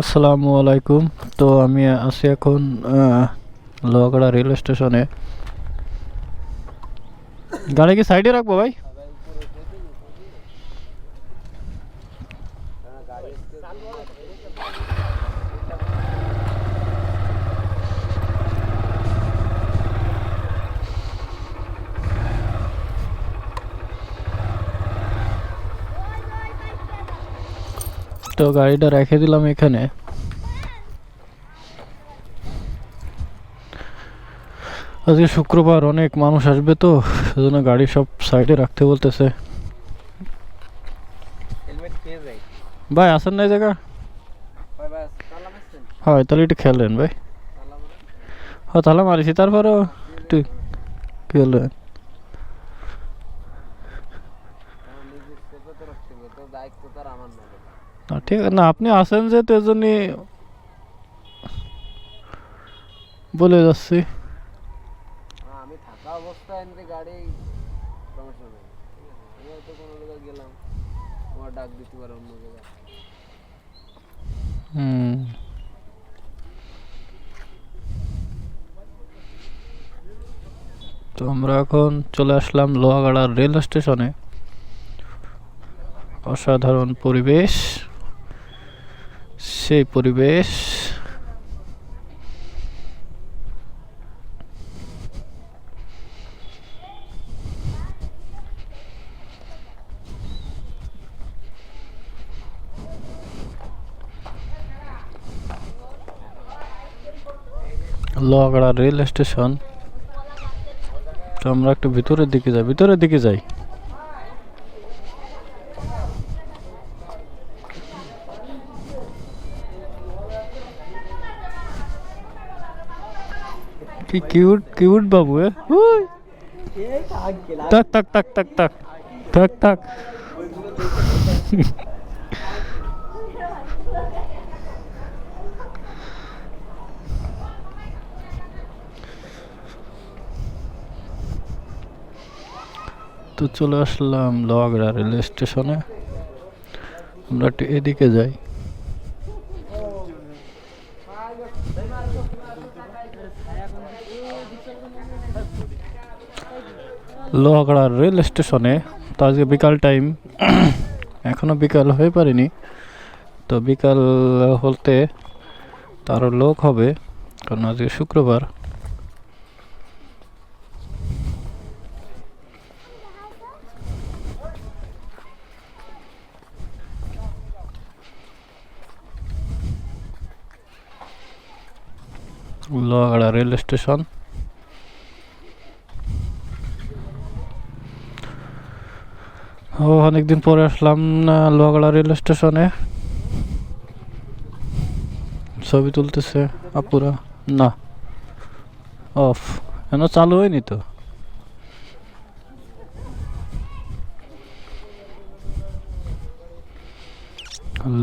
আসসালামু আলাইকুম। তো আমি আছি এখন লোহাগড়া রেল স্টেশনে গাড়ি কি সাইডে রাখব ভাই? তো গাড়িটা রেখে দিলাম এখানে। আজকে শুক্রবার অনেক মানুষ আসবে তো সেজন্য গাড়ি সব সাইডে রাখতে বলতেছে। ভাই আসেন না জায়গা? হয় তাহলে একটু খেলেন ভাই। হ্যাঁ তাহলে মারিছি তারপরেও একটু খেলেন আমার নিজের সেপে তো রাখতে হবে তো দায়িত্ব তার আমার না না ঠিক আছে না আপনি আসেন যে তো এজন্যই বলে যাচ্ছি। আমি থাকা অবস্থায় গাড়ি সমস্যা নেই ঠিক আছে। আমি হয়তো কোনো জায়গায় গেলাম আমার ডাক দিতে পারে অন্য জায়গায়। হুম। তো আমরা এখন চলে আসলাম লোহাগাড়ার রেল স্টেশনে। অসাধারণ পরিবেশ। সেই পরিবেশ। Lohagara rail station. তো আমরা একটু ভিতরের দিকে যাই ভিতরের দিকে যাই। কি cute cute Babu, A? We. তাক তাক তাক তাক তাক তাক তো চলে আসলাম লোহাগড়া রেল স্টেশনে আমরা একটু এদিকে যাই। লোহাগড়া রেল স্টেশনে তো আজকে বিকাল টাইম। এখনও বিকাল হয়ে পারেনি। তো বিকাল হতে তারও লোক হবে, কারণ আজকে শুক্রবার। Lohagara rail station. ও, অনেকদিন পরে আসলাম লোহাগড়া রেল স্টেশনে। ছবি তুলতেছে আপুরা। না। অফ কেন চালু হয়নি তো?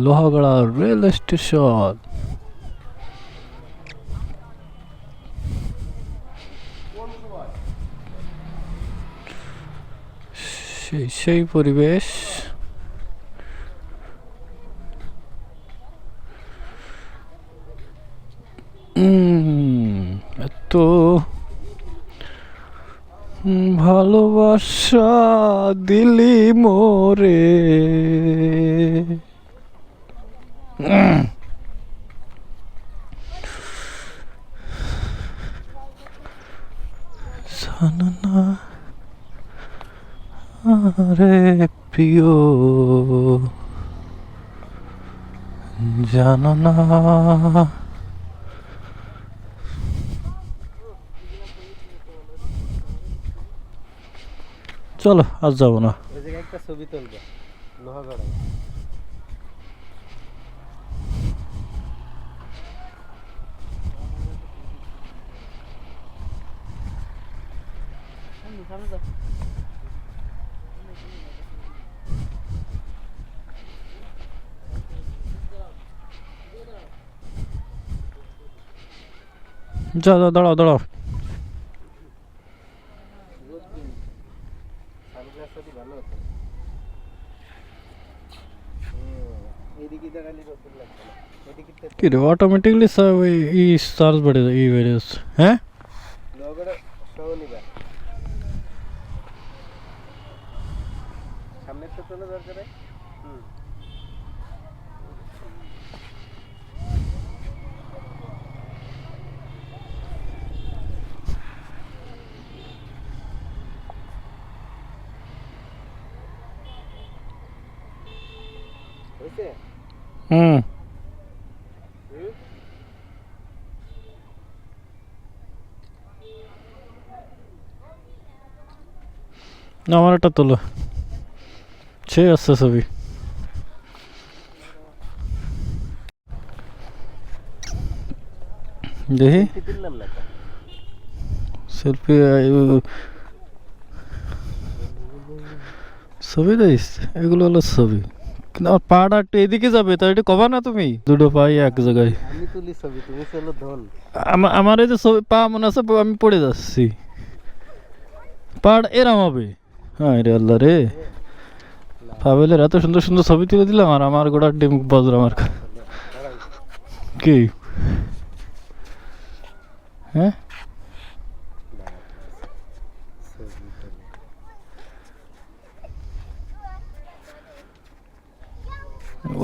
Lohagara rail station. সেই সেই পরিবেশ। এত ভালোবাসা দিলি মোরে উম। জানো না আরে প্রিয় জানো না। চলো আজ যাব না। একটা ছবি তুলবে লোহাগড়ায়। যাও যাও। না এই টিকিটটা কি রে অটোমেটিকলি সব এই- এই চার্জ বেড়ে যায় এই বেড়ে যাচ্ছে হ্যাঁ লোকেরা সহ নিবা সামনে তো তোলা দরকার হুম হয়েছে হুম। আমার একটা তোলো। সে আসছে ছবি। দেখি। সেলফি ছবি দিস এগুলো হলো ছবি। কিন্তু আমার পাটা একটু এদিকে যাবে কবা না তুমি। দুটো পাই এক জায়গায়। আমি তুলি ছবি তুমি চলো ধন। আমার এই যে ছবি পা মনে আছে আমি পড়ে যাচ্ছি। এরাম হবে। হ্যাঁ রে আল্লাহ রে। পাবেলের এত সুন্দর সুন্দর ছবি তুলে দিলাম আর আমার গোড়ার ডিম বজ্র আমার কি? হ্যাঁ?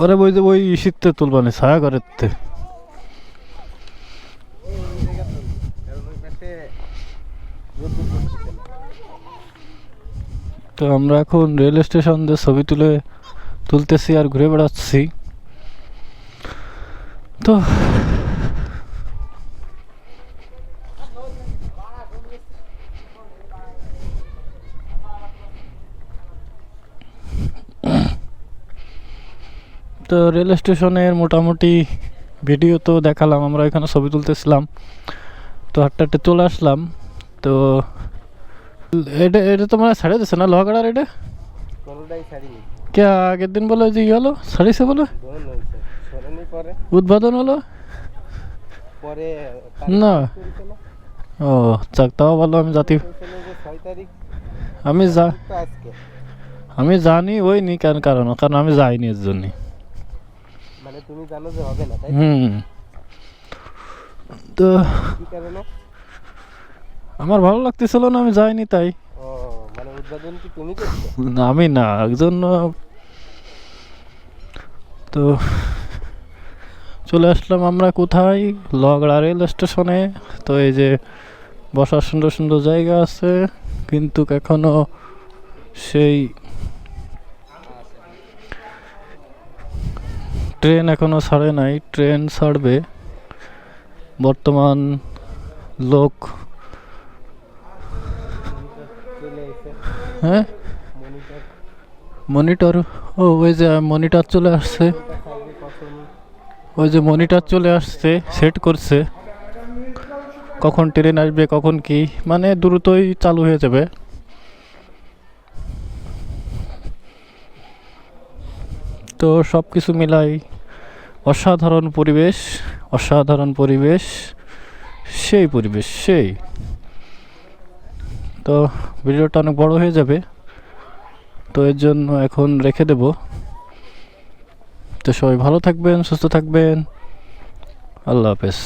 ওরে বই যে ওই শীতে তুলবানি, ছায়া ঘরের তো আমরা এখন রেল স্টেশন দিয়ে ছবি তুলে তুলতেছি আর ঘুরে বেড়াচ্ছি। তো তো রেল স্টেশনের মোটামুটি ভিডিও তো দেখালাম আমরা এখানে ছবি তুলতেছিলাম। তো হাঁটতে হাঁটতে চলে আসলাম। তো এটা এটা তো মানে ছাড়ে দিচ্ছে না লোহাগড়ার এটা? কে আগের দিন বলে যে ই হলো ছাড়িছে বলে? উদ্বোধন হলো? পরে না। ও যাক তাও ভালো আমি জাতি আমি যা আমি জানি ওই নি কেন কারণ কারণ আমি যাইনি এর জন্য। মানে তুমি জানো যে হবে না তাই হুম। তো কি কারণে? আমার ভালো লাগতেছিল না আমি যাইনি তাই। ও মানে উদ্বোধন কি তুমি করছ না, আমি না একজন তো চলে আসলাম আমরা কোথায়? লগড়া রেল স্টেশনে। তো এই যে বসার সুন্দর সুন্দর জায়গা আছে কিন্তু এখনও সেই ট্রেন এখনও ছাড়ে নাই, ট্রেন ছাড়বে। বর্তমান লোক হ্যাঁ? মনিটর, ও, ওই যে মনিটর চলে আসছে। ওই যে মনিটর চলে আসছে, সেট করছে। কখন ট্রেন আসবে, কখন কি মানে দ্রুতই চালু হয়ে যাবে। তো সব কিছু মিলাই অসাধারণ পরিবেশ অসাধারণ পরিবেশ, সেই পরিবেশ, সেই। তো ভিডিওটা অনেক বড় হয়ে যাবে, তো এর জন্য এখন রেখে দেব। তো সবাই ভালো থাকবেন, সুস্থ থাকবেন। আল্লাহ হাফেজ।